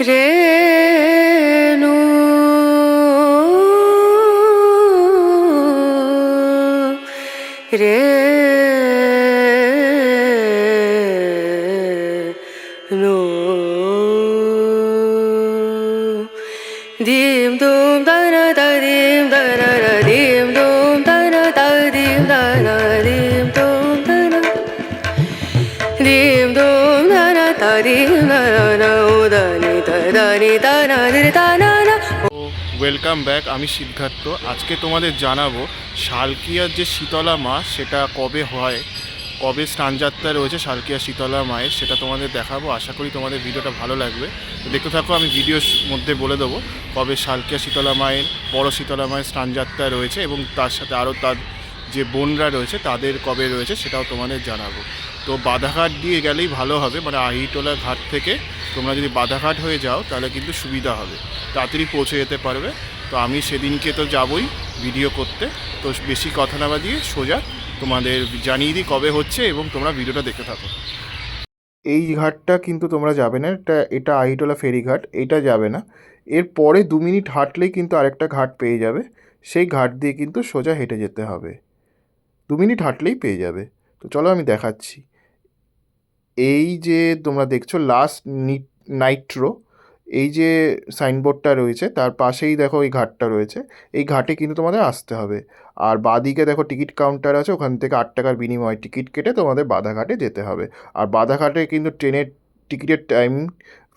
രേണു. രേ ദീം ദൂം ദന ദീം ദന ദീം ദൂം ദന ദീം ദന ദീം ദൂം ദീം ദൂം ദന ദീം welcome back আমি সিদ্ধার্থ আজকে তোমাদের জানাব শালকিয়ার যে শীতলা মা সেটা কবে হয় কবে স্নানযাত্রা রয়েছে শালকিয়া শীতলা মায়ের সেটা তোমাদের দেখাবো আশা করি তোমাদের ভিডিওটা ভালো লাগবে তো দেখতে থাকো আমি ভিডিওর মধ্যে বলে দেবো কবে শালকিয়া শীতলা মায়ের বড় শীতলা মায়ের স্নানযাত্রা রয়েছে এবং তার সাথে আরও তার যে বোনরা রয়েছে তাদের কবে রয়েছে সেটাও তোমাদের জানাব তো বাধাঘাট দিয়ে গেলেই ভালো হবে মানে আহিটোলা ঘাট থেকে তোমরা যদি বাধাঘাট হয়ে যাও, তাহলে কিন্তু সুবিধা হবে। তাড়াতাড়ি পৌঁছে যেতে পারবে। তো আমি সেদিনকে তো যাবই ভিডিও করতে। তো বেশি কথা না বাদিয়ে সোজা তোমাদের জানিয়ে দিই কবে হচ্ছে এবং তোমরা ভিডিওটা দেখতে থাকো। এই ঘাটটা কিন্তু তোমরা যাবে না। এটা এটা আহিটোলা ফেরিঘাট এটা যাবে না। এর পরে দু মিনিট হাঁটলেই কিন্তু আরেকটা ঘাট পেয়ে যাবে। সেই ঘাট দিয়ে কিন্তু সোজা হেঁটে যেতে হবে। দু মিনিট হাঁটলেই পেয়ে যাবে। তো চলো আমি দেখাচ্ছি। এই যে তোমরা দেখছ লাস্ট নাইট্রো এই যে সাইনবোর্ডটা রয়েছে, তার পাশেই দেখো এই ঘাটটা রয়েছে। এই ঘাটে কিন্তু তোমাদের আসতে হবে। আর বাদিকে দেখো টিকিট কাউন্টার আছে, ওখান থেকে আট টাকার বিনিময়ে টিকিট কেটে তোমাদের বাধাঘাটে যেতে হবে। আর বাধাঘাটে কিন্তু ট্রেনের টিকিটের টাইম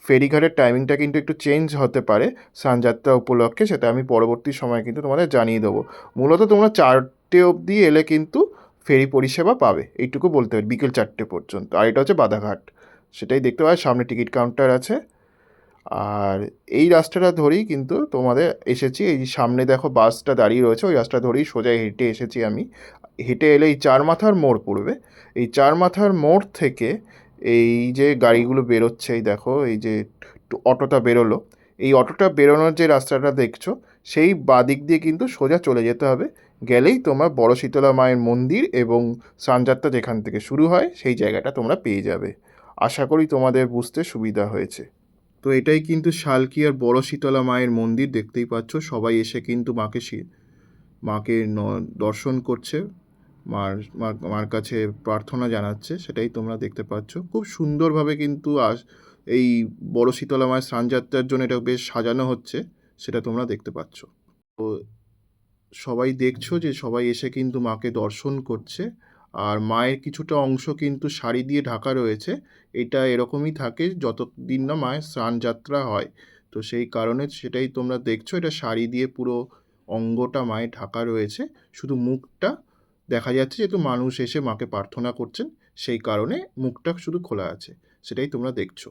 ফেরিঘাটের টাইমিংটা কিন্তু একটু চেঞ্জ হতে পারে সানযাত্রা উপলক্ষে, সেটা আমি পরবর্তী সময় কিন্তু তোমাদের জানিয়ে দেবো। মূলত তোমরা চারটে অবধি এলে কিন্তু ফেরি পরিষেবা পাবে, এইটুকু বলতে পারি, বিকেল চারটে পর্যন্ত। আর এটা হচ্ছে বাধাঘাট, সেটাই দেখতে পাবে, সামনে টিকিট কাউন্টার আছে। আর এই রাস্তাটা ধরেই কিন্তু তোমাদের এসেছি, এই সামনে দেখো বাসটা দাঁড়িয়ে রয়েছে, ওই রাস্তা ধরেই সোজা হেঁটে এসেছি আমি। হেঁটে এলে এই চার মাথার মোড় পড়বে, এই চার মাথার মোড় থেকে এই যে গাড়িগুলো বেরোচ্ছে, এই দেখো, এই যে অটোটা বেরোলো, এই অটোটা বেরোনোর যে রাস্তাটা দেখছ, সেই বাদিক দিয়ে কিন্তু সোজা চলে যেতে হবে গেলেই তোমরা বড় শীতলা মায়ের মন্দির এবং সানযাত্রা যেখান থেকে শুরু হয়, সেই জায়গাটা তোমরা পেয়ে যাবে। আশা করি তোমাদের বুঝতে সুবিধা হয়েছে। তো এটাই কিন্তু শালকিয়ার বড় শীতলা মায়ের মন্দির দেখতেই পাচ্ছ। সবাই এসে কিন্তু মাকে মাকে দর্শন করছে। মার মার- মার কাছে প্রার্থনা জানাচ্ছে, সেটাই তোমরা দেখতে পাচ্ছ। খুব সুন্দরভাবে কিন্তু আস, এই বড় শীতলা মায়ের স্নানযাত্রার জন্য এটা বেশ সাজানো হচ্ছে, সেটা তোমরা দেখতে পাচ্ছ। তো সবাই দেখছ যে সবাই এসে কিন্তু মাকে দর্শন করছে। আর মায়ের কিছুটা অংশ কিন্তু শাড়ি দিয়ে ঢাকা রয়েছে। এটা এরকমই থাকে যতদিন না মায়ের স্নানযাত্রা হয়। তো সেই কারণে সেটাই তোমরা দেখছ, এটা শাড়ি দিয়ে পুরো অঙ্গটা মায়ের ঢাকা রয়েছে। শুধু মুখটা দেখা যাচ্ছে যেহেতু মানুষ এসে মাকে প্রার্থনা করছেন, সেই কারণে মুখটা শুধু খোলা আছে, সেটাই তোমরা দেখছ।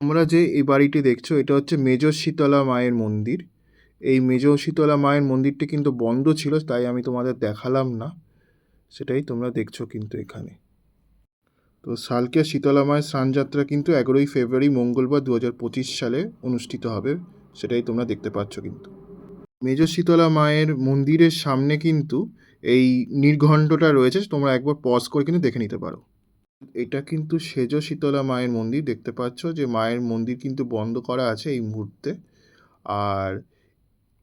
তোমরা যে এই বাড়িটি দেখছ, এটা হচ্ছে মেজ শীতলা মায়ের মন্দির। এই মেজ শীতলা মায়ের মন্দিরটি কিন্তু বন্ধ ছিল, তাই আমি তোমাদের দেখালাম না। সেটাই তোমরা দেখছ কিন্তু এখানে। তো সালকিয়া শীতলা মায়ের স্নানযাত্রা কিন্তু এগারোই ফেব্রুয়ারি, মঙ্গলবার দু হাজার পঁচিশ সালে অনুষ্ঠিত হবে, সেটাই তোমরা দেখতে পাচ্ছ কিন্তু। মেজ শীতলা মায়ের মন্দিরের সামনে কিন্তু এই নির্ঘণ্টটা রয়েছে, তোমরা একবার পজ করে কিন্তু দেখে নিতে পারো। এটা কিন্তু সেজ শীতলা মায়ের মন্দির, দেখতে পাচ্ছ যে মায়ের মন্দির কিন্তু বন্ধ করা আছে এই মুহূর্তে। আর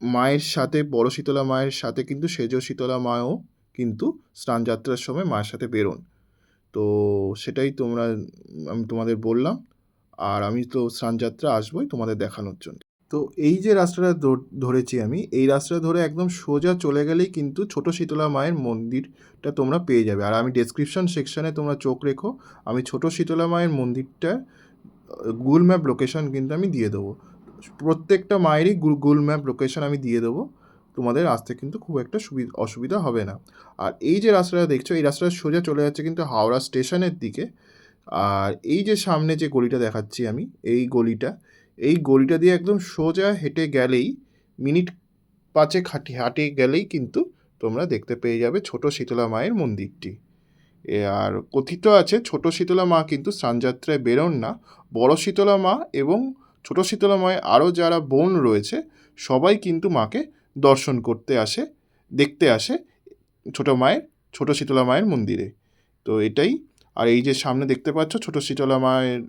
মায়ের সাথে, বড় শীতলা মায়ের সাথে কিন্তু সেজ শীতলা মাও কিন্তু স্নানযাত্রার সময় মায়ের সাথে বেরোন। তো সেটাই তোমরা, আমি তোমাদের বললাম। আর আমি তো স্নানযাত্রা আসবোই তোমাদের দেখানোর জন্য। তো এই যে রাস্তাটা ধর- ধরেছি আমি, এই রাস্তাটা ধরে একদম সোজা চলে গেলেই কিন্তু ছোট শীতলা মায়ের মন্দিরটা তোমরা পেয়ে যাবে। আর আমি ডেসক্রিপশন সেকশানে তোমরা চোখ রেখো, আমি ছোট শীতলা মায়ের মন্দিরটা, গুগল ম্যাপ লোকেশন কিন্তু আমি দিয়ে দেবো। প্রত্যেকটা মায়েরই গুগল ম্যাপ লোকেশন আমি দিয়ে দেবো। তোমাদের আসতে কিন্তু খুব একটা সুবিধা অসুবিধা হবে না। আর এই যে রাস্তাটা দেখছ, এই রাস্তাটা সোজা চলে যাচ্ছে কিন্তু হাওড়া স্টেশনের দিকে। আর এই যে সামনে যে গলিটা দেখাচ্ছি আমি, এই গলিটা এই গলিটা দিয়ে একদম সোজা হেঁটে গেলেই, মিনিট পাঁচেক হাঁটি, হাঁটে গেলেই কিন্তু তোমরা দেখতে পেয়ে যাবে ছোট শীতলা মায়ের মন্দিরটি। আর কথিত আছে, ছোট শীতলা মা কিন্তু স্নানযাত্রায় বেরোন না। বড় শীতলা মা এবং ছোট শীতলা মায়ের আরও যারা বোন রয়েছে, সবাই কিন্তু মাকে দর্শন করতে আসে, দেখতে আসে ছোট মায়ের, ছোট শীতলা মায়ের মন্দিরে। তো এটাই, আর এই যে সামনে দেখতে পাচ্ছ ছোট শীতলা মায়ের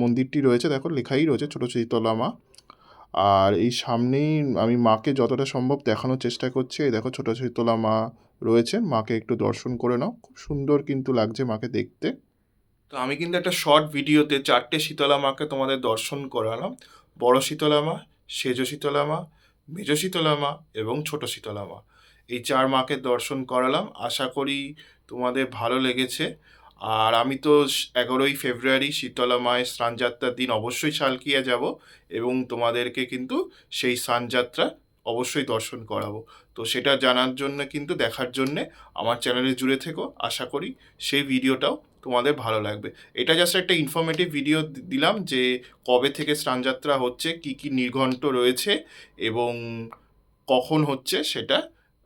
মন্দিরটি রয়েছে, দেখো লেখাই রয়েছে ছোটো শীতলা মা আর এই সামনেই আমি মাকে যতটা সম্ভব দেখানোর চেষ্টা করছি, এই দেখো ছোটো শীতলা মা রয়েছে, মাকে একটু দর্শন করে নাও। খুব সুন্দর কিন্তু লাগছে মাকে দেখতে। তো আমি কিন্তু একটা শর্ট ভিডিওতে চারটে শীতলা মাকে তোমাদের দর্শন করালাম। বড় শীতলা মা, সেজ শীতলা মা, মেজ শীতলা মা এবং ছোট শীতলা মা। এই চার মাকে দর্শন করালাম। আশা করি তোমাদের ভালো লেগেছে। আর আমি তো এগারোই ফেব্রুয়ারি শীতলা মায়ের স্নানযাত্রার দিন অবশ্যই শালকিয়া যাব এবং তোমাদেরকে কিন্তু সেই স্নানযাত্রা অবশ্যই দর্শন করাবো। তো সেটা জানার জন্য কিন্তু দেখার জন্যে আমার চ্যানেলে জুড়ে থেকো। আশা করি সেই ভিডিওটাও তোমাদের ভালো লাগবে। এটা জাস্ট একটা ইনফরমেটিভ ভিডিও দিলাম যে কবে থেকে স্নানযাত্রা হচ্ছে, কি কি নির্ঘণ্ট রয়েছে এবং কখন হচ্ছে সেটা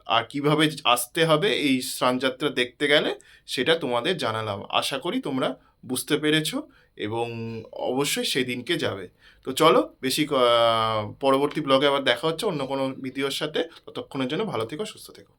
আর কীভাবে আসতে হবে এই স্নানযাত্রা দেখতে গেলে সেটা তোমাদের জানালাম। আশা করি তোমরা বুঝতে পেরেছ এবং অবশ্যই সেদিনকে যাবে। তো চলো বেশি পরবর্তী ব্লগে আবার দেখা হচ্ছে অন্য কোনো ভিডিওর সাথে। ততক্ষণের জন্য ভালো থেকো, সুস্থ থেকো।